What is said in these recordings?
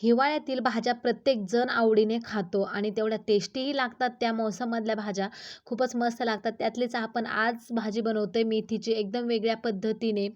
हिवाळ्यातील भाज्या प्रत्येकजण आवडीने खातो आणि तेवढ्या टेस्टीही लागतात. त्या मोसममधल्या भाज्या खूपच मस्त लागतात. त्यातलीच आपण आज भाजी बनवतोय मेथीची एकदम वेगळ्या पद्धतीने.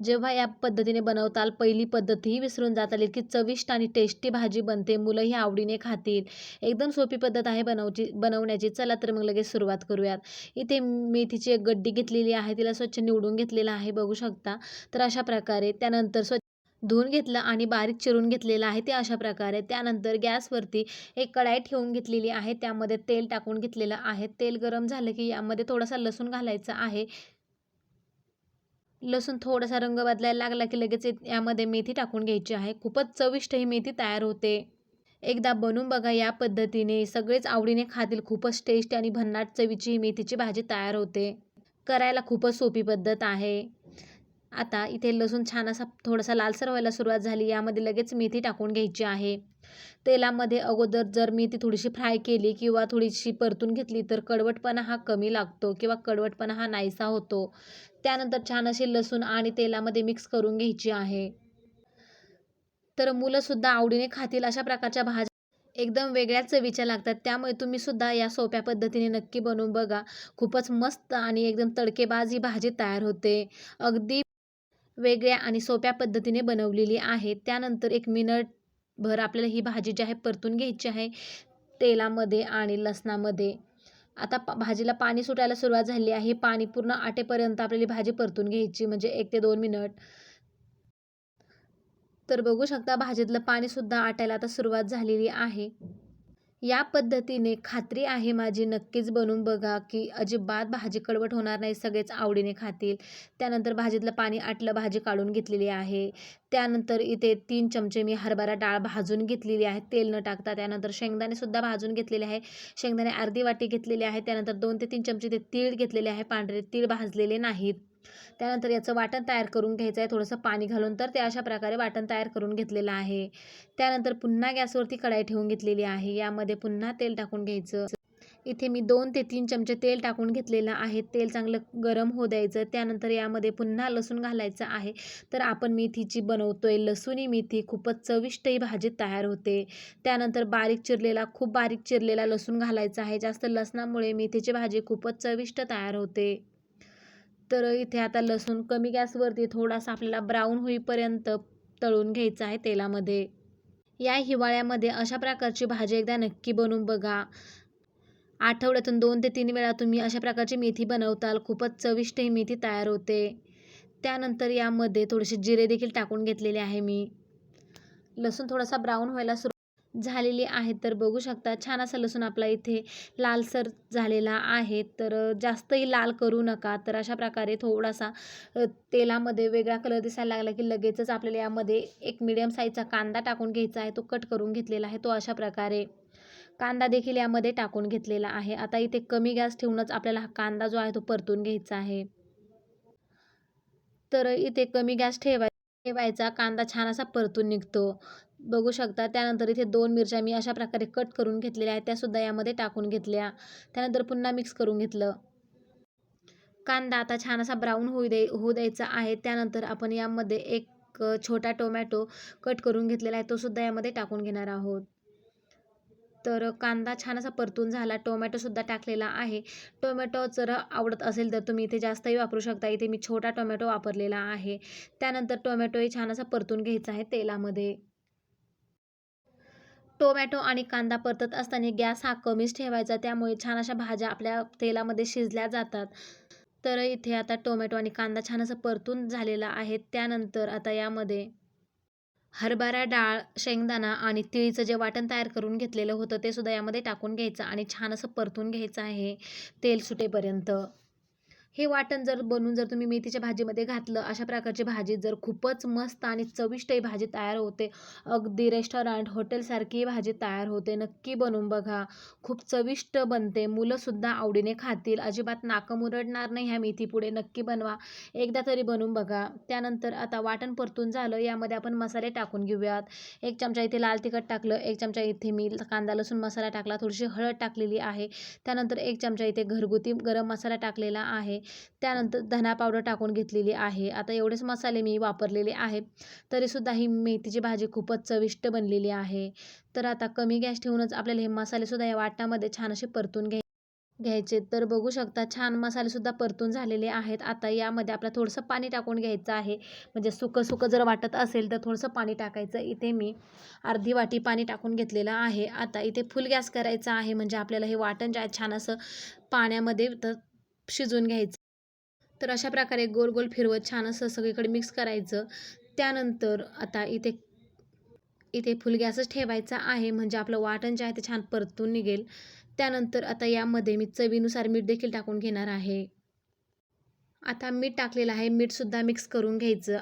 जेव्हा या पद्धतीने बनवताल पहिली पद्धतही विसरून जाताल. इतकी चविष्ट आणि टेस्टी भाजी बनते. मुलंही आवडीने खातील. एकदम सोपी पद्धत आहे बनवची बनवण्याची. चला तर मग लगेच सुरुवात करूयात. इथे मेथीची एक गड्डी घेतलेली आहे. तिला स्वच्छ निवडून घेतलेलं आहे. बघू शकता. तर अशा प्रकारे त्यानंतर स्वच्छ धुवून घेतलं आणि बारीक चिरून घेतलेलं आहे ते अशा प्रकारे. त्यानंतर गॅसवरती एक कढाई ठेवून घेतलेली आहे. त्यामध्ये तेल टाकून घेतलेलं आहे. तेल गरम झालं की यामध्ये थोडासा लसूण घालायचा आहे. लसूण थोडासा रंग बदलायला लागला की लगेच यामध्ये मेथी टाकून घ्यायची आहे. खूपच चविष्ट ही मेथी तयार होते. एकदा बनवून बघा या पद्धतीने. सगळेच आवडीने खातील. खूपच टेस्ट आणि भन्नाट चवीची ही मेथीची भाजी तयार होते. करायला खूपच सोपी पद्धत आहे. आता इथे लसूण छान असा थोडासा लालसर व्हायला सुरुवात झाली. यामध्ये लगेच मेथी टाकून घ्यायची आहे. तेलामध्ये अगोदर जर मेथी थोडीशी फ्राय केली किंवा थोडीशी परतून घेतली तर कडवटपणा हा कमी लागतो किंवा कडवटपणा हा नाहीसा होतो. त्यानंतर छान अशी लसूण आणि तेलामध्ये मिक्स करून घ्यायची आहे. तर मुलंसुद्धा आवडीने खातील अशा प्रकारच्या भाज्या. एकदम वेगळ्याच चवीच्या लागतात. त्यामुळे तुम्ही सुद्धा या सोप्या पद्धतीने नक्की बनवून बघा. खूपच मस्त आणि एकदम तडकेबाज ही भाजी तयार होते. अगदी वेगळ्या आणि सोप्या पद्धतीने बनवलेली आहे. त्यानंतर एक मिनट भर आपल्याला ही भाजी जी आहे परतून घ्यायची आहे. तेलामध्ये आणि लसणामध्ये. आता पा भाजीला पाणी सुटायला सुरुवात झाली आहे. पाणी पूर्ण आटेपर्यंत आपल्याला भाजी परतून घ्यायची म्हणजे एक ते दोन मिनट. तर बघू शकता भाजीतलं पाणीसुद्धा आटायला आता सुरुवात झालेली आहे. या पद्धतीने खात्री आहे माझी. नक्कीच बनवून बघा की अजिबात भाजी कडवट होणार नाही. सगळेच आवडीने खातील. त्यानंतर भाजीतलं पाणी आटलं भाजी काढून घेतलेली आहे. त्यानंतर इथे तीन चमचे मी हरभरा डाळ भाजून घेतलेली आहे. तेल न टाकता त्यानंतर शेंगदाणेसुद्धा भाजून घेतलेले आहे. शेंगदाणे अर्धी वाटी घेतलेली आहे. त्यानंतर दोन ते तीन चमचे ते तीळ घेतलेले आहे. पांढरे तीळ भाजलेले नाहीत. त्यानंतर याचं वाटण तयार करून घ्यायचं आहे. थोडंसं पाणी घालून तर ते अशा प्रकारे वाटण तयार करून घेतलेलं आहे. त्यानंतर पुन्हा गॅसवरती कढाई ठेवून घेतलेली आहे. यामध्ये पुन्हा तेल टाकून घ्यायचं. इथे मी दोन ते तीन चमचे तेल टाकून घेतलेलं आहे. तेल चांगलं गरम हो द्यायचं. त्यानंतर यामध्ये पुन्हा लसूण घालायचं आहे. तर आपण मेथीची बनवतोय. लसूणी मेथी. खूपच चविष्ट ही भाजी तयार होते. त्यानंतर बारीक चिरलेला खूप बारीक चिरलेला लसूण घालायचा आहे. जास्त लसणामुळे मेथीची भाजी खूपच चविष्ट तयार होते. तर इथे आता लसूण कमी गॅसवरती थोडासा आपल्याला ब्राऊन होईपर्यंत तळून घ्यायचा आहे तेलामध्ये. या हिवाळ्यामध्ये अशा प्रकारची भाजी एकदा नक्की बनवून बघा. आठवड्यातून दोन ते तीन वेळा तुम्ही अशा प्रकारची मेथी बनवताल. खूपच चविष्ट ही मेथी तयार होते. त्यानंतर यामध्ये थोडेसे जिरे देखील टाकून घेतलेले आहे मी. लसूण थोडासा ब्राऊन व्हायला सुरू झालेली आहे तर बघू शकता. छान असा लसूण आपला इथे लालसर झालेला आहे तर जास्तही लाल करू नका. तर अशा प्रकारे थोडासा तेलामध्ये वेगळा कलर दिसायला लागला की लगेचच आपल्याला यामध्ये एक मिडियम साईजचा कांदा टाकून घ्यायचा आहे तो कट करून घेतलेला आहे तो अशा प्रकारे कांदा देखील यामध्ये टाकून घेतलेला आहे. आता इथे कमी गॅस ठेवूनच आपल्याला हा कांदा जो आहे तो परतून घ्यायचा आहे. तर इथे कमी गॅस ठेवाय ठेवायचा कांदा छान असा परतून निघतो. बघू शकता. त्यानंतर इथे दोन मिरच्या मी अशा प्रकारे कट करून घेतलेल्या आहेत. त्यासुद्धा यामध्ये टाकून घेतल्या. त्यानंतर पुन्हा मिक्स करून घेतलं. कांदा आता छान असा ब्राऊन होऊ दे होऊ द्यायचा आहे. त्यानंतर आपण यामध्ये एक छोटा टोमॅटो कट करून घेतलेला आहे. तोसुद्धा यामध्ये टाकून घेणार आहोत. तर कांदा छान असा परतून झाला. टोमॅटोसुद्धा टाकलेला आहे. टोमॅटो जर आवडत असेल तर तुम्ही इथे जास्तही वापरू शकता. इथे मी छोटा टोमॅटो वापरलेला आहे. त्यानंतर टोमॅटोही छान असा परतून घ्यायचा आहे तेलामध्ये. टोमॅटो आणि कांदा परतत असताना गॅस हा कमीच ठेवायचा. त्यामुळे छान अशा भाज्या आपल्या तेलामध्ये शिजल्या जातात. तर इथे आता टोमॅटो आणि कांदा छान असं परतून झालेला आहे. त्यानंतर आता यामध्ये हरभरा डाळ शेंगदाणा आणि तिळीचं जे वाटण तयार करून घेतलेलं होतं ते सुद्धा यामध्ये टाकून घ्यायचं आणि छान असं परतून घ्यायचं आहे तेल सुटेपर्यंत. हे वाटण जर बनवून जर तुम्ही मेथीच्या भाजीमध्ये घातलं अशा प्रकारची भाजी जर खूपच मस्त आणि चविष्ट ही भाजी तयार होते. अगदी रेस्टॉरंट हॉटेलसारखी भाजी तयार होते. नक्की बनवून बघा. खूप चविष्ट बनते. मुलंसुद्धा आवडीने खातील. अजिबात नाकं मुरडणार नाही ह्या मेथीपुढे. नक्की बनवा. एकदा तरी बनवून बघा. त्यानंतर आता वाटण परतून झालं. यामध्ये आपण मसाले टाकून घेऊयात. एक चमचा इथे लाल तिखट टाकलं. एक चमचा इथे मी कांदा लसूण मसाला टाकला. थोडीशी हळद टाकलेली आहे. त्यानंतर एक चमचा इथे घरगुती गरम मसाला टाकलेला आहे. त्यानंतर धना पावडर टाकून घेतलेली आहे. आता एवढेच मसाले मी वापरलेले आहेत. तरीसुद्धा ही मेथीची भाजी खूपच चविष्ट बनलेली आहे. तर आता कमी गॅस ठेवूनच आपल्याला हे मसालेसुद्धा या वाटणामध्ये छान असे परतून घ्याय घ्यायचे. तर बघू शकता छान मसालेसुद्धा परतून झालेले आहेत. आता यामध्ये आपलं थोडंसं पाणी टाकून घ्यायचं आहे. म्हणजे सुकं सुकं जर वाटत असेल तर थोडंसं पाणी टाकायचं. इथे मी अर्धी वाटी पाणी टाकून घेतलेलं आहे. आता इथे फुल गॅस करायचा आहे. म्हणजे आपल्याला हे वाटण जे आहे छान असं पाण्यामध्ये तर शिजवून घ्यायचं. तर अशा प्रकारे गोल गोल फिरवत छान असं सगळीकडे मिक्स करायचं. त्यानंतर आता इथे इथे फुल गॅसच ठेवायचा आहे. म्हणजे आपलं वाटण जे आहे ते छान परतून निघेल. त्यानंतर आता यामध्ये मी चवीनुसार मीठ देखील टाकून घेणार आहे. आता मीठ टाकलेलं आहे. मीठसुद्धा मिक्स करून घ्यायचं.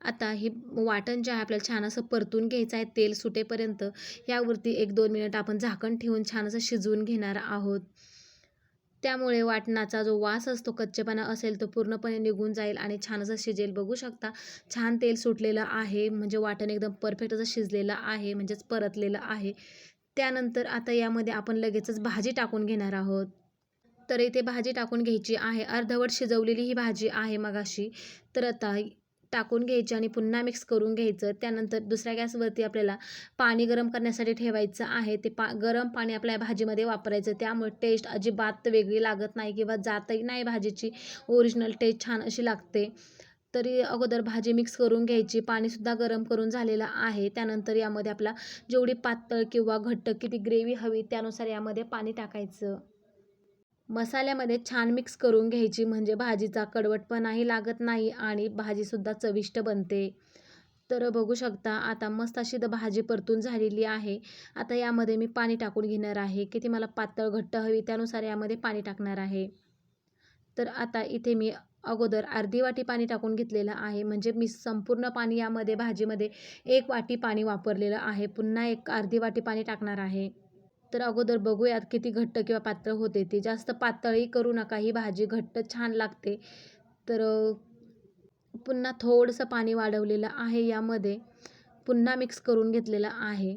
आता हे वाटण जे आहे आपल्याला छान असं परतून घ्यायचं आहे. तेल सुटेपर्यंत यावरती एक दोन मिनिट आपण झाकण ठेवून छान असं शिजवून घेणार आहोत. त्यामुळे वाटणाचा जो वास असतो कच्चेपणा असेल तो पूर्णपणे निघून जाईल आणि छान असं शिजेल. बघू शकता छान तेल सुटलेलं आहे म्हणजे वाटण एकदम परफेक्ट असं शिजलेलं आहे म्हणजेच परतलेलं आहे. त्यानंतर आता यामध्ये आपण लगेचच भाजी टाकून घेणार आहोत. तर इथे भाजी टाकून घ्यायची आहे. अर्धवट शिजवलेली ही भाजी आहे मगाशी. तर आता टाकून घ्यायची आणि पुन्हा मिक्स करून घ्यायचं. त्यानंतर दुसऱ्या गॅसवरती आपल्याला पाणी गरम करण्यासाठी ठेवायचं आहे. ते पा गरम पाणी आपल्या भाजीमध्ये वापरायचं. त्यामुळे टेस्ट अजिबात वेगळी लागत नाही किंवा जातही नाही भाजीची. ओरिजिनल टेस्ट छान अशी लागते. तरी अगोदर भाजी मिक्स करून घ्यायची. पाणीसुद्धा गरम करून झालेलं आहे. त्यानंतर यामध्ये आपला जेवढी पातळ किंवा घट्ट किती ग्रेव्ही हवी त्यानुसार यामध्ये पाणी टाकायचं. मसाल्यामध्ये छान मिक्स करून घ्यायची. म्हणजे भाजीचा कडवटपणाही लागत नाही आणि भाजीसुद्धा चविष्ट बनते. तर बघू शकता आता मस्त अशी तर भाजी परतून झालेली आहे. आता यामध्ये मी पाणी टाकून घेणार आहे. किती मला पातळ घट्ट हवी त्यानुसार यामध्ये पाणी टाकणार आहे. तर आता इथे मी अगोदर अर्धी वाटी पाणी टाकून घेतलेलं आहे. म्हणजे मी संपूर्ण पाणी यामध्ये भाजीमध्ये एक वाटी पाणी वापरलेलं आहे. पुन्हा एक अर्धी वाटी पाणी टाकणार आहे. तर अगोदर बघूयात किती घट्ट किंवा पातळ होते ती. जास्त पातळही करू नका ही भाजी घट्ट छान लागते. तर पुन्हा थोडंसं पाणी वाढवलेलं आहे यामध्ये. पुन्हा मिक्स करून घेतलेलं आहे.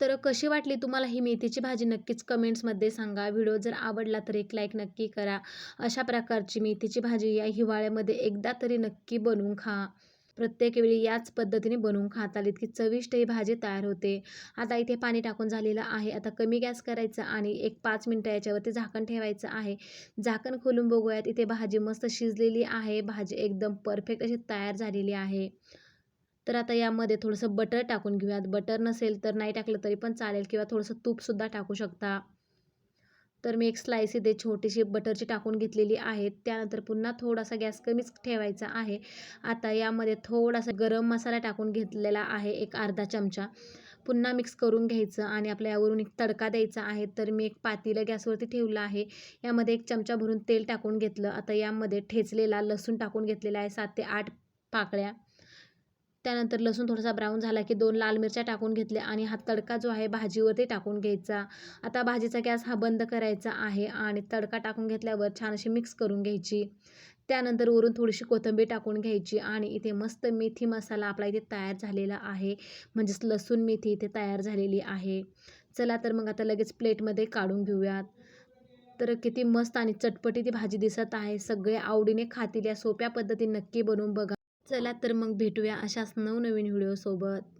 तर कशी वाटली तुम्हाला ही मेथीची भाजी? नक्कीच कमेंट्समध्ये सांगा. व्हिडिओ जर आवडला तर एक लाईक नक्की करा. अशा प्रकारची मेथीची भाजी या हिवाळ्यामध्ये एकदा तरी नक्की बनवून खा. प्रत्येक वेळी याच पद्धतीने बनवून खाताल इतकी चविष्ट ही भाजी तयार होते. आता इथे पाणी टाकून झालेलं आहे. आता कमी गॅस करायचं आणि एक पाच मिनटं याच्यावरती झाकण ठेवायचं आहे. झाकण खोलून बघूयात. इथे भाजी मस्त शिजलेली आहे. भाजी एकदम परफेक्ट अशी तयार झालेली आहे. तर आता यामध्ये थोडंसं बटर टाकून घेऊयात. बटर नसेल तर नाही टाकलं तरी पण चालेल किंवा थोडंसं तूपसुद्धा टाकू शकता. तर मी एक स्लाईस इथे छोटीशी बटरची टाकून घेतलेली आहे. त्यानंतर पुन्हा थोडासा गॅस कमीच ठेवायचा आहे. आता यामध्ये थोडासा गरम मसाला टाकून घेतलेला आहे एक अर्धा चमचा. पुन्हा मिक्स करून घ्यायचं आणि आपल्या यावरून एक तडका द्यायचा आहे. तर मी एक पातीला गॅसवरती ठेवलं आहे. यामध्ये एक चमचा भरून तेल टाकून घेतलं. आता यामध्ये ठेचलेला लसूण टाकून घेतलेला आहे. सात ते आठ पाकळ्या. त्यानंतर लसूण थोडासा ब्राऊन झाला की दोन लाल मिरच्या टाकून घेतल्या आणि हा तडका जो आहे भाजीवरती टाकून घ्यायचा. आता भाजीचा गॅस हा बंद करायचा आहे आणि तडका टाकून घेतल्यावर छान अशी मिक्स करून घ्यायची. त्यानंतर वरून थोडीशी कोथिंबीर टाकून घ्यायची आणि इथे मस्त मेथी मसाला आपला इथे तयार झालेला आहे. म्हणजेच लसूण मेथी इथे तयार झालेली आहे. चला तर मग आता लगेच प्लेटमध्ये काढून घेऊयात. तर किती मस्त आणि चटपटी ती भाजी दिसत आहे. सगळे आवडीने खातील या सोप्या पद्धतीने नक्की बनवून बघा. चला तर मग भेटूया अशाच नवनवीन व्हिडिओसोबत.